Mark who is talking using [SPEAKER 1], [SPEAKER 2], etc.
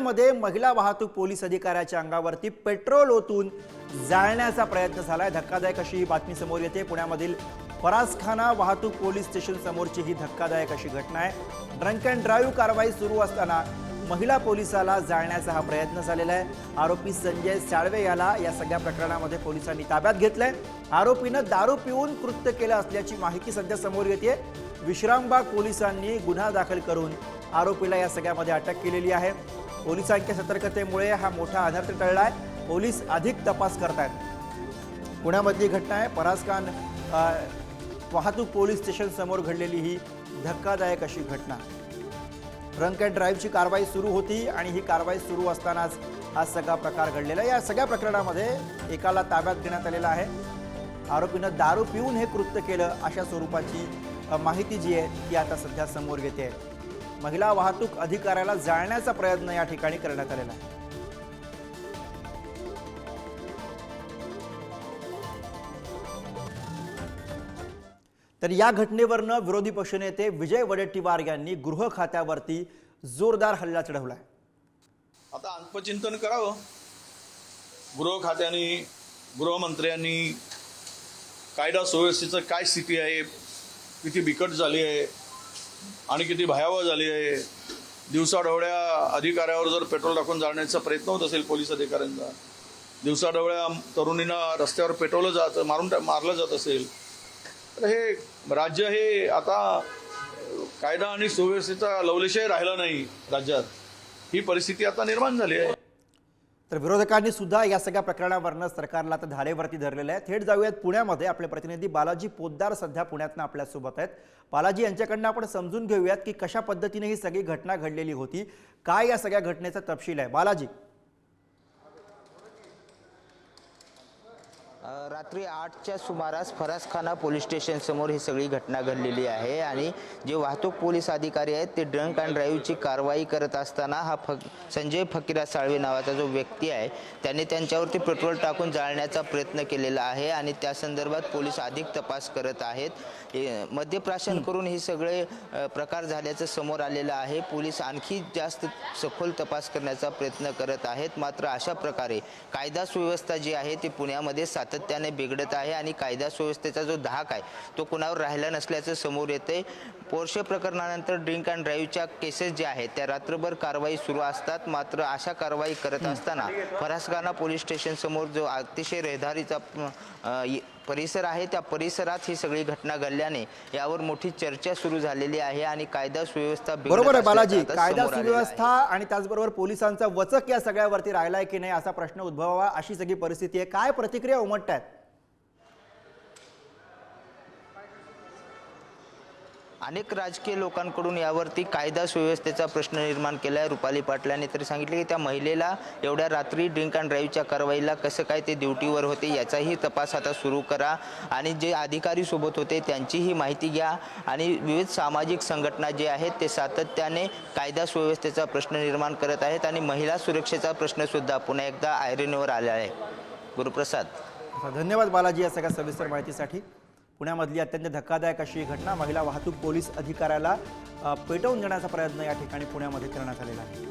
[SPEAKER 1] पुण्यामध्ये महिला वाहतूक पोलीस अधिकाऱ्याच्या अंगावरती पेट्रोल ओतून जाळण्याचा प्रयत्न झालाय. धक्कादायक अशी ही बातमी समोर येते. पुण्यामधील फरासखाना वाहतूक पोलीस स्टेशन समोरची ही धक्कादायक अशी घटना आहे. ड्रंक अँड ड्राईव्ह कारवाई सुरू असताना महिला पोलिसाला जाळण्याचा हा प्रयत्न झालेला आहे. आरोपी संजय साळवे याला या सगळ्या प्रकरणामध्ये पोलिसांनी ताब्यात घेतलंय. आरोपीनं दारू पिऊन कृत्य केलं असल्याची माहिती सध्या समोर येते विश्रामबाग पोलिसांनी गुन्हा दाखल करून आरोपीला या सगळ्यामध्ये अटक केलेली आहे. पोलिसांच्या सतर्कतेमुळे हा मोठा अनर्थ आहे. पोलीस अधिक तपास करतायत. पुण्यामधली घटना आहे. परासखान वाहतूक पोलीस स्टेशन समोर घडलेली ही धक्कादायक अशी घटना. रंक अँड ड्राईव्हची कारवाई सुरू होती आणि ही कारवाई सुरू असतानाच हा सगळा प्रकार घडलेला या सगळ्या प्रकरणामध्ये एकाला ताब्यात घेण्यात आलेला आहे. आरोपीनं दारू पिऊन हे कृत्य केलं अशा स्वरूपाची माहिती जी आहे ती आता सध्या समोर येते. आहे महिला वाहतूक अधिकाऱ्याला जाळण्याचा प्रयत्न या ठिकाणी करण्यात आलेला आहे. तर या घटनेवरनं विरोधी पक्षनेते विजय वडेट्टीवार यांनी गृह खात्यावरती जोरदार हल्ला चढवलाय.
[SPEAKER 2] आता अल्पचिंतन करावं. गृह खात्याने गृहमंत्र्यांनी कायदा सुव्यवस्थेचं काय स्थिती आहे किती बिकट झाली आहे आणि किती भयावह झाली आहे. दिवसाढवळ्या अधिकाऱ्यावर जर पेट्रोल टाकून जाण्याचा प्रयत्न होत असेल पोलीस अधिकाऱ्यांचा दिवसाढवळ्या तरुणींना रस्त्यावर पेटवलं जात मारून मारलं जात असेल तर हे राज्य हे आता कायदा आणि सुव्यवस्थेचा लवलेशही राहिला नाही राज्यात. ही परिस्थिती आता निर्माण झाली आहे.
[SPEAKER 1] तर विरोधकांनी सुद्धा या सगळ्या प्रकरणावरनं सरकारला आता धारेवरती धरलेलं आहे. थेट जाऊयात पुण्यामध्ये. आपले प्रतिनिधी बालाजी पोद्दार सध्या पुण्यातनं आपल्यासोबत आहेत. बालाजी यांच्याकडनं आपण समजून घेऊयात की कशा पद्धतीने ही सगळी घटना घडलेली होती. काय या सगळ्या घटनेचा तपशील आहे? बालाजी.
[SPEAKER 3] रात्री आठच्या सुमारास फरासखाना पोलीस स्टेशनसमोर ही सगळी घटना घडलेली आहे आणि जे वाहतूक पोलीस अधिकारी आहेत ते ड्रंक अँड ड्राईव्हची कारवाई करत असताना हा फक संजय फकीरा साळवे नावाचा जो व्यक्ती आहे त्याने त्यांच्यावरती पेट्रोल टाकून जाळण्याचा प्रयत्न केलेला आहे आणि त्या संदर्भात पोलीस अधिक तपास करत आहेत. मद्यप्राशन करून हे सगळे प्रकार झाल्याचं समोर आलेलं आहे. पोलीस आणखी जास्त सखोल तपास करण्याचा प्रयत्न करत आहेत. मात्र अशा प्रकारे कायदा सुव्यवस्था जी आहे ती पुण्यामध्ये सातत्याने बिघडत आहे आणि कायदा सुव्यवस्थेचा जो धाक आहे तो कुणावर राहिला नसल्याचं समोर येते पोर्शे प्रकरणानंतर ड्रिंक अँड ड्राईव्हच्या केसेस ज्या आहेत त्या रात्रभर कारवाई सुरू असतात. मात्र अशा कारवाई करत असताना फरासगाना पोलीस स्टेशन समोर जो अतिशय रहदारीचा परिसर आहे. त्या परिसरात ही सगळी घटना घडल्याने यावर मोठी चर्चा सुरू झालेली आहे आणि कायदा सुव्यवस्था
[SPEAKER 1] बरोबर आहे बालाजी. कायदा. सुव्यवस्था आणि त्याचबरोबर पोलिसांचा वचक या सगळ्यावरती राहिलाय की नाही असा प्रश्न उद्भवावा अशी सगळी परिस्थिती आहे. काय प्रतिक्रिया उमटतायत?
[SPEAKER 3] अनेक राजकीय लोकांकडून यावरती कायदा सुव्यवस्थेचा प्रश्न निर्माण केला आहे रुपाली पाटलांनी तरी सांगितले की त्या महिलेला एवढ्या रात्री ड्रिंक अँड ड्राईव्हच्या कारवाईला कसं काय ते ड्युटीवर होते याचाही तपास आता सुरू करा. आणि जे अधिकारी सोबत होते त्यांचीही माहिती घ्या. आणि विविध सामाजिक संघटना जे आहेत ते सातत्याने कायदा सुव्यवस्थेचा प्रश्न निर्माण करत आहेत आणि महिला सुरक्षेचा प्रश्नसुद्धा पुन्हा एकदा आयरणीवर आला आहे. गुरुप्रसाद.
[SPEAKER 1] धन्यवाद बालाजी या सगळ्या सविस्तर माहितीसाठी. पुण्यामधली अत्यंत धक्कादायक अशी घटना. महिला वाहतूक पोलीस अधिकाऱ्याला पेटवून देण्याचा प्रयत्न या ठिकाणी पुण्यामध्ये करण्यात आलेला आहे.